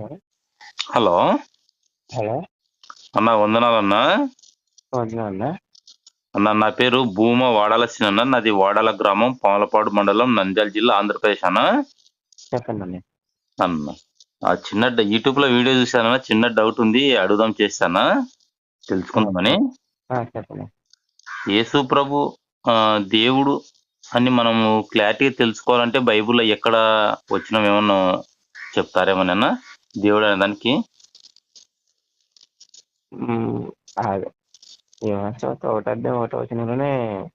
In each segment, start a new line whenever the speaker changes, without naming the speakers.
Hello.
Hello.
అన్న వందనాలన్న.
వదినా
అన్న నా పేరు భూమ వాడాల అన్న. నాది వాడాల గ్రామం పాములపాడు మండలం నంద్యాల జిల్లా ఆంధ్రప్రదేశ్ అన్న.
చెప్పండి
అన్న ఆ చిన్న యూట్యూబ్లో వీడియో చూసానన్న చిన్న డౌట్ ఉంది అడుగుదాం చేస్తానా తెలుసుకుందామని.
చెప్పండి.
యేసు ప్రభు దేవుడు అని మనము క్లారిటీగా తెలుసుకోవాలంటే బైబిల్లో ఎక్కడ వచ్చిన ఏమన్నా చెప్తారేమోనన్నా. దేవుడు అనే దానికి
అదే. ఒకటి ఒకటి వచనంలోనే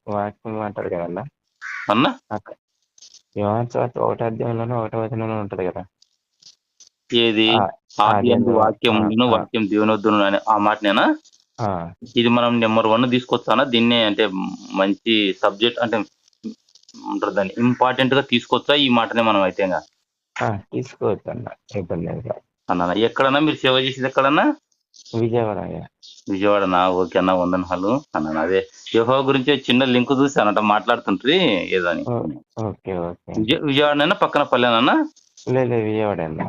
వాక్యం అంటారు కదన్నా?
అన్న?
అక్కడ యోహాన్ చోత ఒకటి అధ్యాయంలోనే ఒకటి వచనంలో ఉంటది కదా?
ఏది? వాక్యం. వాక్యం దేవునొద్దును అని ఆ మాటనేనా? ఇది మనం నెంబర్ వన్ తీసుకొస్తానా? దీన్నే అంటే మంచి సబ్జెక్ట్ అంటే ఉంటారు దాన్ని? ఇంపార్టెంట్గా తీసుకొచ్చా ఈ మాటనే మనం అయితే
తీసుకోవచ్చు అన్న ఇబ్బంది లేదు
అన్న ఎక్కడన్నా మీరు సేవ చేసేది ఎక్కడన్నా?
విజయవాడ అయ్యా.
విజయవాడనా? ఓకే అన్న వందనాలు అన్న అదే యోహో గురించి చిన్న లింక్ చూసి అన్నట మాట్లాడుతుంట్రి ఏదో అని
ఓకే ఓకే.
విజయ విజయవాడనైనా పక్కన పల్లెనన్నా
లేదు లేదు, విజయవాడ అన్న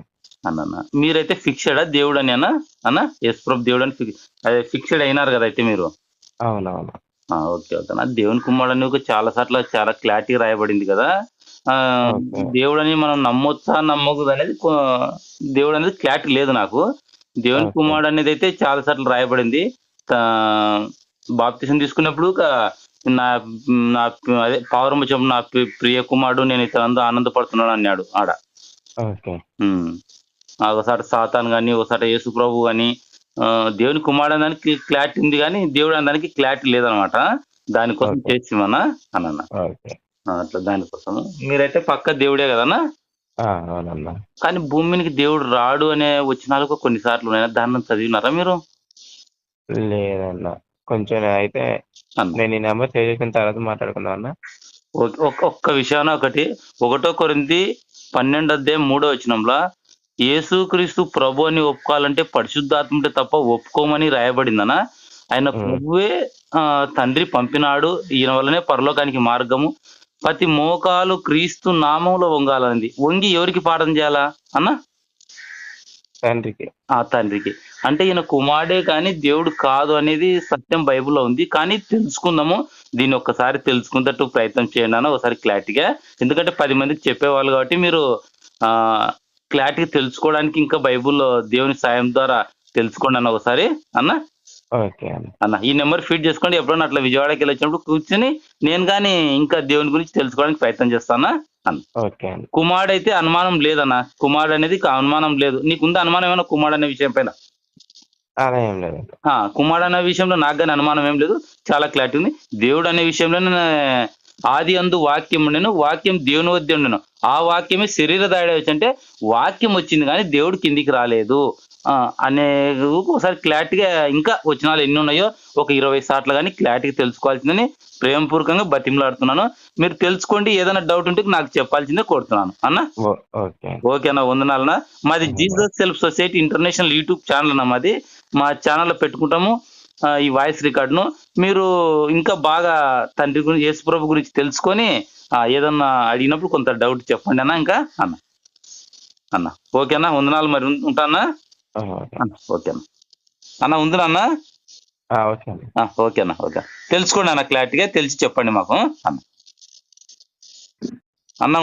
అన్న మీరైతే ఫిక్స్డా దేవుడు అని అన్న? అన్న ఎస్ ప్రభు దేవుడు అని అదే ఫిక్స్డ్ అయినారు కదా అయితే మీరు?
అవునవును.
ఓకే ఓకే నా దేవుని కుమారుడు అని చాలా సార్లు చాలా క్లారిటీ రాయబడింది కదా? ఆ,
ఓకే.
దేవుడు అని మనం నమ్మొచ్చా నమ్మకూడదు అనేది దేవుడు అనేది క్లారిటీ లేదు నాకు. దేవుని. కుమారుడు అనేది అయితే చాలా సార్లు రాయబడింది. బాప్తిసం తీసుకున్నప్పుడు నా నా అదే పావురమ్మ చెప్పు నా ప్రి- ప్రియ కుమారుడు నేను ఇతరులందరూ ఆనందపడుతున్నాను అన్నాడు ఆడ. ఒకసారి సాతాన్ కానీ ఒకసారి యేసు ప్రభు కానీ దేవుని కుమారుడు దానికి క్లారిటీ ఉంది కానీ దేవుడు దానికి క్లారిటీ లేదనమాట. దానికోసం. చేసి మన అన్న
ఓకే.
అట్లా దానికోసం మీరైతే పక్క దేవుడే కదన్నా?
ఆ, అవునన్నా.
కానీ భూమి మీదకి దేవుడు రాడు అనే వచ్చినాలకు కొన్నిసార్లు ఉన్నాయి? దాన్ని చదివినారా మీరు?
లేదన్నా. కొంచెం అయితే నేను ఈ నెంబర్ సేవ్ చేసిన తర్వాత మాట్లాడుకుందాం అన్న.
ఒక్క ఒక్క విషయాన ఒకటి. ఒకటో కొరింది పన్నెండు అధ్యాయం మూడో వచనంలో యేసుక్రీస్తు ప్రభు అని ఒప్పుకోవాలంటే పరిశుద్ధాత్ముడే తప్ప ఒప్పుకోమని రాయబడిందనా ఆయన. ప్రభువే ఆ, తండ్రి పంపినాడు. ఈయన వల్లనే పరలోకానికి మార్గము. ప్రతి మోకాలు క్రీస్తు నామంలో వంగాలనింది. వంగి ఎవరికి పాఠం చేయాలా? అన్న?
తండ్రికి.
ఆ తండ్రికి. అంటే ఈయన కుమారుడే కానీ దేవుడు కాదు అనేది సత్యం బైబిల్లో ఉంది. కానీ తెలుసుకుందాము. దీన్ని ఒక్కసారి తెలుసుకున్నట్టు ప్రయత్నం చేయండి అన్న ఒకసారి క్లారిటీగా. ఎందుకంటే పది మందికి చెప్పేవాళ్ళు కాబట్టి మీరు ఆ క్లారిటీగా తెలుసుకోవడానికి ఇంకా బైబిల్లో దేవుని సాయం ద్వారా తెలుసుకోండి అన్న ఒకసారి. అన్న?
ఓకే అన్న
ఈ నెంబర్ ఫీడ్ చేసుకోండి. ఎప్పుడన్నా అట్లా విజయవాడకి వెళ్ళి వచ్చినప్పుడు కూర్చుని నేను కానీ ఇంకా దేవుని గురించి తెలుసుకోవడానికి ప్రయత్నం చేస్తానా? అన్న.
ఓకే
కుమారుడు అయితే అనుమానం లేదన్న. కుమారుడు అనేది అనుమానం లేదు. నీకుందా అనుమానం ఏమైనా కుమారుడు అనే విషయం పైన?
అలా ఏం లేదు
ఆ, కుమారుడు అనే విషయంలో నాకు కానీ అనుమానం ఏం లేదు. చాలా క్లారిటీ ఉంది. దేవుడు అనే విషయంలో ఆది అందు వాక్యం ఉండెను. వాక్యం దేవుని వద్ద ఉండెను. ఆ వాక్యమే శరీర దాడి వచ్చి అంటే వాక్యం వచ్చింది కానీ దేవుడు కిందికి రాలేదు. అనే ఒకసారి క్లారిటీగా ఇంకా వచనాలు ఎన్ని ఉన్నాయో ఒక ఇరవై సార్లు కానీ క్లారిటీగా తెలుసుకోవాల్సిందని ప్రేమపూర్వకంగా బతిమలాడుతున్నాను. మీరు తెలుసుకోండి ఏదైనా డౌట్ ఉంటే నాకు చెప్పాల్సిందే కోరుతున్నాను. అన్న?
ఓకే.
అన్న వందనాలన్నా. మాది Jesus self society international YouTube channel అన్న మాది. మా ఛానల్లో పెట్టుకుంటాము ఈ వాయిస్ రికార్డును. మీరు ఇంకా బాగా తండ్రి గురించి యేసుప్రభు గురించి తెలుసుకొని ఏదన్నా అడిగినప్పుడు కొంత డౌట్ చెప్పండి అన్న ఇంకా అన్న. అన్న. ఓకేనా వందనాలు మరి ఉంటానా
ఓకే.
అన్న ఓకే అన్న.
ఓకే అన్న.
ఓకే అన్న ఓకే. తెలుసుకోండి అన్న క్లారిటీగా తెలిసి చెప్పండి మాకు అన్న. అన్న